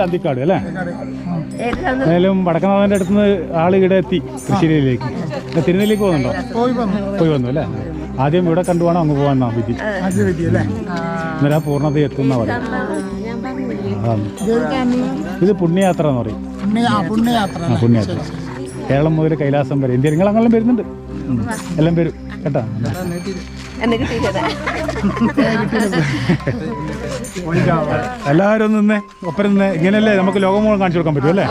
ഇത് അന്തിക്കാട് അല്ലേ ഏതായാലും വടക്കനാഥന്റെ അടുത്ത് നിന്ന് ആൾ ഇവിടെ എത്തി തൃശ്ശേരിയിലേക്ക്. തിരുനെല്ലിക്ക് പോകുന്നുണ്ടോ? പോയി വന്നു. പോയി വന്നു അല്ലേ? ആദ്യം ഇവിടെ കണ്ടു കണ്ടുപോകണം അങ്ങ് പോകാൻ വിധി. അത് വിധി അല്ലേ? അന്നേരം ആ പൂർണത എത്തുന്ന പറയും ഇത് പുണ്യയാത്ര എന്ന് പറയും. പുണ്യ പുണ്യയാത്ര. പുണ്യയാത്ര. കേരളം മുതൽ കൈലാസം വരെ. ഇന്ത്യ നിങ്ങൾ അങ്ങനെ വരുന്നുണ്ട്. എല്ലാം വരും. കേട്ടാ? എല്ലാവരും നിന്ന് ഒപ്പം നിന്നേ ഇങ്ങനെയല്ലേ നമുക്ക് ലോകം മുഴുവൻ കാണിച്ചു കൊടുക്കാൻ പറ്റും അല്ലേ?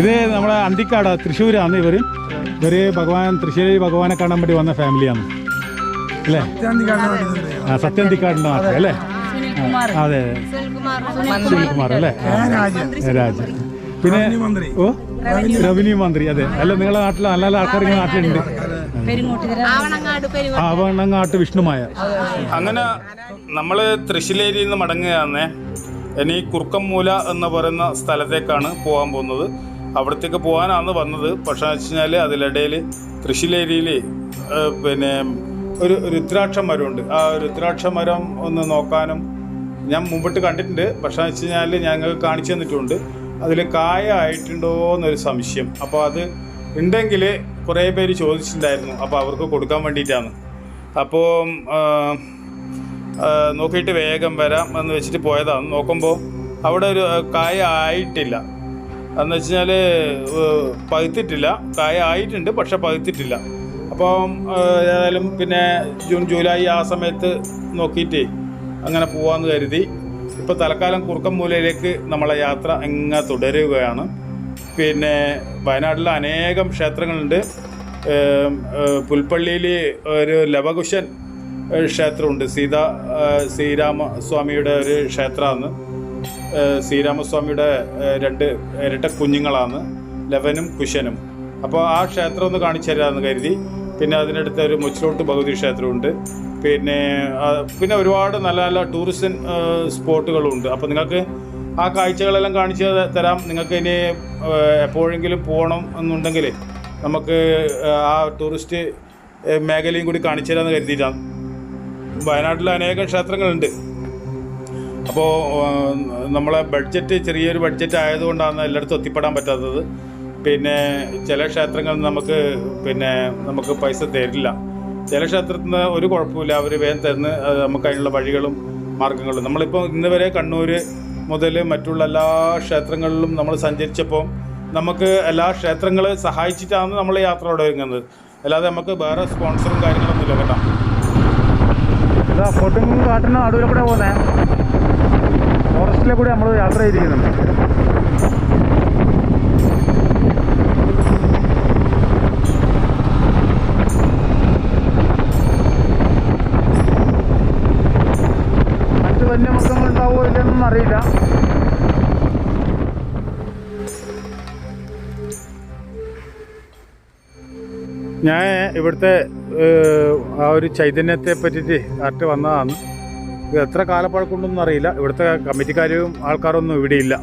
ഇത് നമ്മുടെ അന്തിക്കാട് തൃശ്ശൂരാണ് ഇവർ ഇവർ ഭഗവാൻ തൃശ്ശൂർ ഭഗവാനെ കാണാൻ വേണ്ടി വന്ന ഫാമിലിയാണ്. അല്ലേ? ആ സത്യാന്തിക്കാടിന്റെ മാത്രം അല്ലേ? അതെ സുനിൽകുമാർ. അല്ലേ? രാജ. പിന്നെ ഓ റവന്യൂ മന്ത്രി. അതെ. അല്ല നിങ്ങളുടെ നാട്ടിൽ നല്ല നല്ല ആൾക്കാർ ഇങ്ങനെ നാട്ടിലുണ്ട്. ആവണങ്ങാട്ട് വിഷ്ണുമായ. അങ്ങനെ നമ്മൾ തൃശ്ശിലേരിയിൽ നിന്ന് മടങ്ങുകയാണേ. ഇനി കുറുക്കമ്മൂല എന്ന് പറയുന്ന സ്ഥലത്തേക്കാണ് പോകാൻ പോകുന്നത്. അവിടത്തേക്ക് പോകാനാണ് വന്നത്. പക്ഷേ വെച്ച് കഴിഞ്ഞാൽ അതിനിടയിൽ തൃശ്ശിലേരിയിൽ പിന്നെ ഒരു രുദ്രാക്ഷ മരമുണ്ട്. ആ രുദ്രാക്ഷ മരം ഒന്ന് നോക്കാനും ഞാൻ മുമ്പിട്ട് കണ്ടിട്ടുണ്ട്. പക്ഷേ വെച്ച് കഴിഞ്ഞാൽ ഞങ്ങൾ കാണിച്ചു തന്നിട്ടുണ്ട്. അതിൽ കായ ആയിട്ടുണ്ടോ എന്നൊരു സംശയം. അപ്പോൾ അത് ഉണ്ടെങ്കിൽ കുറേ പേര് ചോദിച്ചിട്ടുണ്ടായിരുന്നു. അപ്പോൾ അവർക്ക് കൊടുക്കാൻ വേണ്ടിയിട്ടാണ്. അപ്പോൾ നോക്കിയിട്ട് വേഗം വരാം എന്ന് വെച്ചിട്ട് പോയതാണ്. നോക്കുമ്പോൾ അവിടെ ഒരു കായ ആയിട്ടില്ല. എന്ന് വെച്ചാൽ പകുത്തിട്ടില്ല കായ ആയിട്ടുണ്ട് പക്ഷെ പഴുത്തിട്ടില്ല. അപ്പം ഏതായാലും പിന്നെ ജൂൺ ജൂലൈ ആ സമയത്ത് നോക്കിയിട്ട് അങ്ങനെ പോവാമെന്ന് കരുതി. ഇപ്പോൾ തൽക്കാലം കുറുക്കമ്മൂലയിലേക്ക് നമ്മളെ യാത്ര എങ്ങനെ തുടരുകയാണ്. പിന്നെ വയനാട്ടിൽ അനേകം ക്ഷേത്രങ്ങളുണ്ട്. പുൽപ്പള്ളിയിൽ ഒരു ലവകുശൻ ക്ഷേത്രമുണ്ട്. സീത ശ്രീരാമസ്വാമിയുടെ ഒരു ക്ഷേത്രമാണ്. ശ്രീരാമസ്വാമിയുടെ രണ്ട് ഇരട്ട കുഞ്ഞുങ്ങളാണ്. ലവനും കുശനും. അപ്പോൾ ആ ക്ഷേത്രം ഒന്ന് കാണിച്ചു തരാമെന്ന് കരുതി. പിന്നെ അതിനടുത്ത് ഒരു മുച്ചിലോട്ട് ഭഗവതി ക്ഷേത്രമുണ്ട്. പിന്നെ പിന്നെ ഒരുപാട് നല്ല നല്ല ടൂറിസ്റ്റ് സ്പോട്ടുകളുണ്ട്. അപ്പോൾ നിങ്ങൾക്ക് ആ കാഴ്ചകളെല്ലാം കാണിച്ച് തരാം. നിങ്ങൾക്ക് ഇനി എപ്പോഴെങ്കിലും പോകണം എന്നുണ്ടെങ്കിൽ നമുക്ക് ആ ടൂറിസ്റ്റ് മേഖലയും കൂടി കാണിച്ചു തരാമെന്ന് കരുതിയിട്ടാണ്. വയനാട്ടിൽ അനേകം ക്ഷേത്രങ്ങളുണ്ട്. അപ്പോൾ നമ്മളെ ബഡ്ജറ്റ് ചെറിയൊരു ബഡ്ജറ്റ് ആയതുകൊണ്ടാണ് എല്ലായിടത്തും എത്തിപ്പെടാൻ പറ്റാത്തത്. പിന്നെ ചില ക്ഷേത്രങ്ങൾ നമുക്ക് പിന്നെ നമുക്ക് പൈസ തരില്ല. ചില ക്ഷേത്രത്തിൽ നിന്ന് ഒരു കുഴപ്പമില്ല. അവർ വേഗം തന്ന് നമുക്ക് അതിനുള്ള വഴികളും മാർഗങ്ങളും നമ്മളിപ്പോൾ ഇന്ന് വരെ കണ്ണൂർ മുതൽ മറ്റുള്ള എല്ലാ ക്ഷേത്രങ്ങളിലും നമ്മൾ സഞ്ചരിച്ചപ്പോൾ നമുക്ക് എല്ലാ ക്ഷേത്രങ്ങളെ സഹായിച്ചിട്ടാണ് നമ്മൾ യാത്ര തുടങ്ങുന്നത് അല്ലാതെ നമുക്ക് വേറെ സ്പോൺസറും കാര്യങ്ങളൊന്നുമില്ല കേട്ടോ. ഇതാ കാട്ടിന് നടുവിലെ കൂടെ പോകുന്നേ. ഫോറസ്റ്റിലെ കൂടെ നമ്മൾ യാത്ര ചെയ്തിരിക്കുന്നുണ്ട് ഞാൻ ഇവിടുത്തെ ആ ഒരു ചൈതന്യത്തെ പറ്റിയിട്ട് ആർട്ട് വന്നതാണ്. ഇത് എത്ര കാലപ്പഴക്കമുണ്ടെന്ന് അറിയില്ല. ഇവിടുത്തെ കമ്മിറ്റിക്കാരും ആൾക്കാരൊന്നും ഇവിടെ ഇല്ല.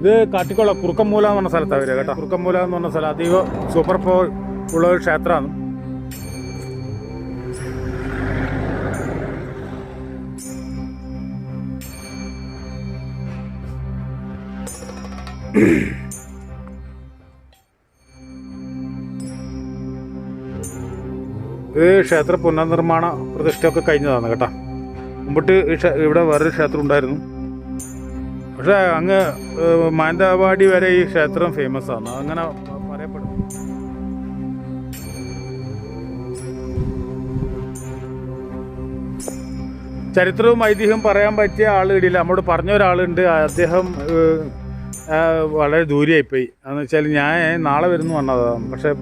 ഇത് കാട്ടിക്കുള്ള കുറുക്കമൂല എന്ന് പറഞ്ഞ സ്ഥലത്താണ് വരിക കേട്ടോ. കുറുക്കമൂല എന്ന് പറഞ്ഞ സ്ഥലം അതീവ സൂപ്പർ പവർ ഉള്ള ഒരു ക്ഷേത്രമാണ്. ഇത് ക്ഷേത്ര പുനർനിർമ്മാണ പ്രതിഷ്ഠയൊക്കെ കഴിഞ്ഞതാണ് കേട്ടോ. മുമ്പിട്ട് ഈ ഇവിടെ വേറൊരു ക്ഷേത്രം ഉണ്ടായിരുന്നു. പക്ഷേ അങ്ങ് മാനന്തവാടി വരെ ഈ ക്ഷേത്രം ഫേമസ് ആണ്. അങ്ങനെ പറയപ്പെടും. ചരിത്രവും ഐതിഹ്യവും പറയാൻ പറ്റിയ ആൾ ഇടിയില്ല. നമ്മോട് പറഞ്ഞ ഒരാളുണ്ട്. അദ്ദേഹം വളരെ ദൂരെയായിപ്പോയി. എന്ന് വെച്ചാൽ ഞാൻ നാളെ വരുന്നു വന്നതാണ് പക്ഷെ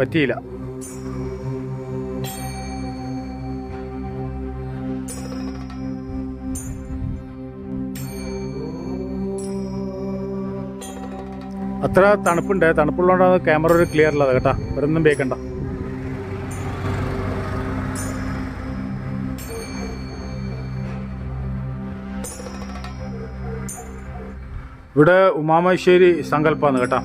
പറ്റിയില്ല. അത്ര തണുപ്പുണ്ട്. തണുപ്പുള്ളതുകൊണ്ടാണ് ക്യാമറ ഒരു ക്ലിയർ ഉള്ളത് കേട്ടോ. ഒരൊന്നും വേക്കണ്ട ഇവിടെ ഉമാമേശ്വരി സങ്കല്പമാണ് കേട്ടോ.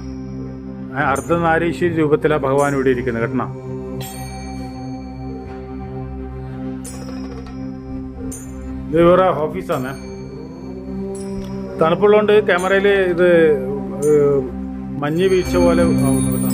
അർദ്ധനാരീശ്വരി രൂപത്തിലാണ് ഭഗവാൻ ഇവിടെ ഇരിക്കുന്നത് കേട്ടോ വേറെ ഓഫീസാണ് തണുപ്പുള്ളതുകൊണ്ട് ക്യാമറയിൽ ഇത് മഞ്ഞ് വീഴ്ച പോലെ ആവുന്നു